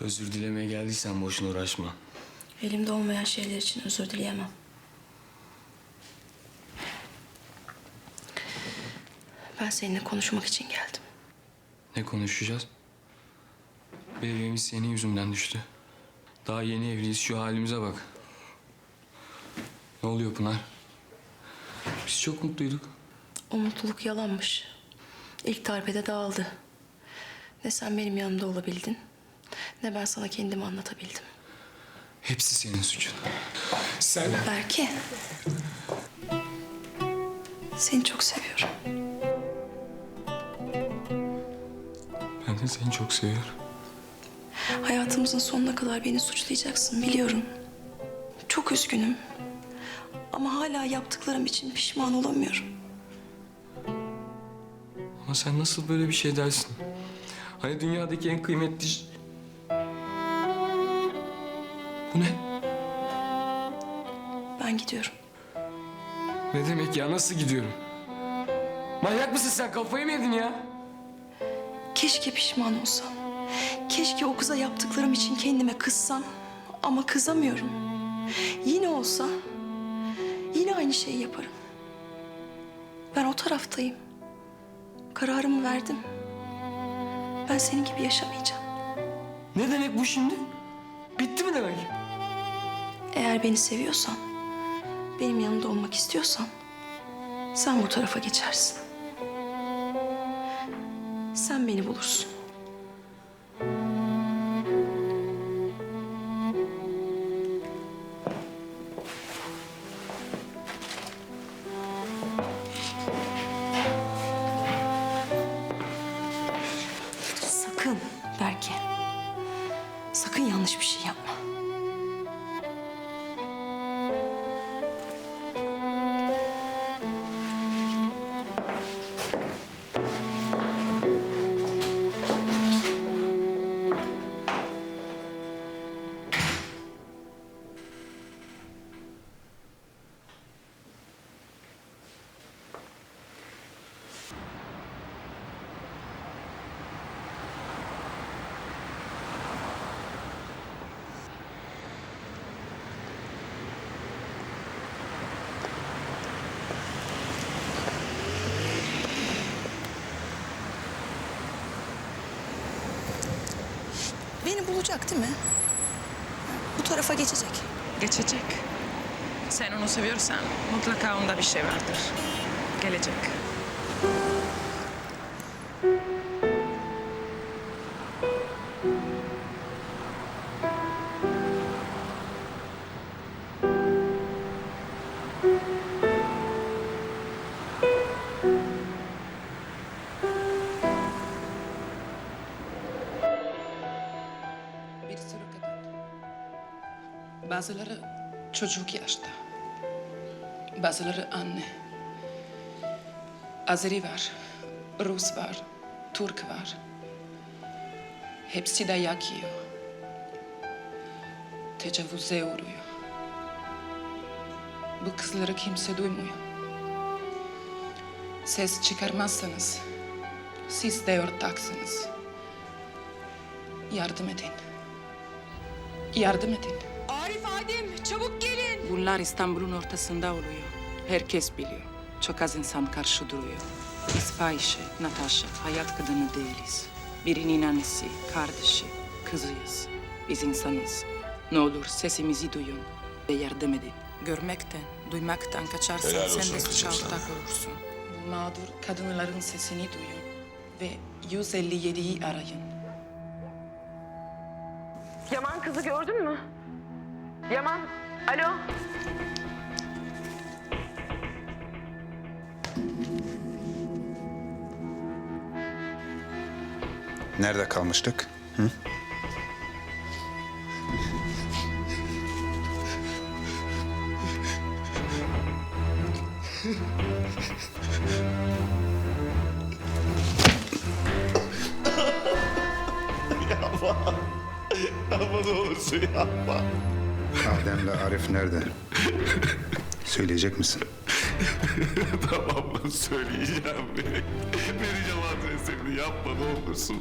Özür dilemeye geldiysen boşuna uğraşma. Elimde olmayan şeyler için özür dileyemem. Ben seninle konuşmak için geldim. Ne konuşacağız? Bebeğimiz senin yüzünden düştü. Daha yeni evliyiz şu halimize bak. Ne oluyor Pınar? Biz çok mutluyduk. O mutluluk yalanmış. İlk darbede dağıldı. Ne sen benim yanımda olabildin, ne ben sana kendimi anlatabildim. Hepsi senin suçun. Sen... Belki. Seni çok seviyorum. Ben de seni çok seviyorum. Hayatımızın sonuna kadar beni suçlayacaksın biliyorum. Çok üzgünüm. Ama hala yaptıklarım için pişman olamıyorum. Ama sen nasıl böyle bir şey dersin? Hani dünyadaki en kıymetli... Bu ne? Ben gidiyorum. Ne demek ya? Nasıl gidiyorum? Manyak mısın sen? Kafayı mı yedin ya? Keşke pişman olsam. Keşke o kıza yaptıklarım için kendime kızsam. Ama kızamıyorum. Yine olsa yine aynı şeyi yaparım. Ben o taraftayım. Kararımı verdim. Ben senin gibi yaşamayacağım. Ne demek bu şimdi? Bitti mi demek? Eğer beni seviyorsan, benim yanımda olmak istiyorsan sen bu tarafa geçersin. Sen beni bulursun. Sakın Berke. Sakın yanlış bir şey yapma. Beni bulacak değil mi? Bu tarafa geçecek. Geçecek. Sen onu seviyorsan mutlaka onda bir şey vardır. Gelecek. Bazıları çocuk yaşta. Bazıları anne. Azeri var, Rus var, Türk var. Hepsi dayak yiyor. Tecavüze uğruyor. Bu kızları kimse duymuyor. Ses çıkarmazsanız siz de ortaksınız. Yardım edin. Yardım edin. Adem çabuk gelin. Bunlar İstanbul'un ortasında oluyor. Herkes biliyor. Çok az insan karşı duruyor. Biz Fahişe, Natasha, hayat kadını değiliz. Birinin annesi, kardeşi, kızıyız. Biz insanız. Ne olur sesimizi duyun ve yardım edin. Görmekten, duymaktan kaçarsan Helal sen de suça ortak olursun. Bu mağdur kadınların sesini duyun ve 157'yi arayın. Yaman kızı gördün mü? Yaman, alo. Nerede kalmıştık? Hı? Ama ne olursun yapma. Adem'le Arif nerede? Söyleyecek misin? tamam mı söyleyeceğim. Vereceğim adreslerini yapma ne olursun.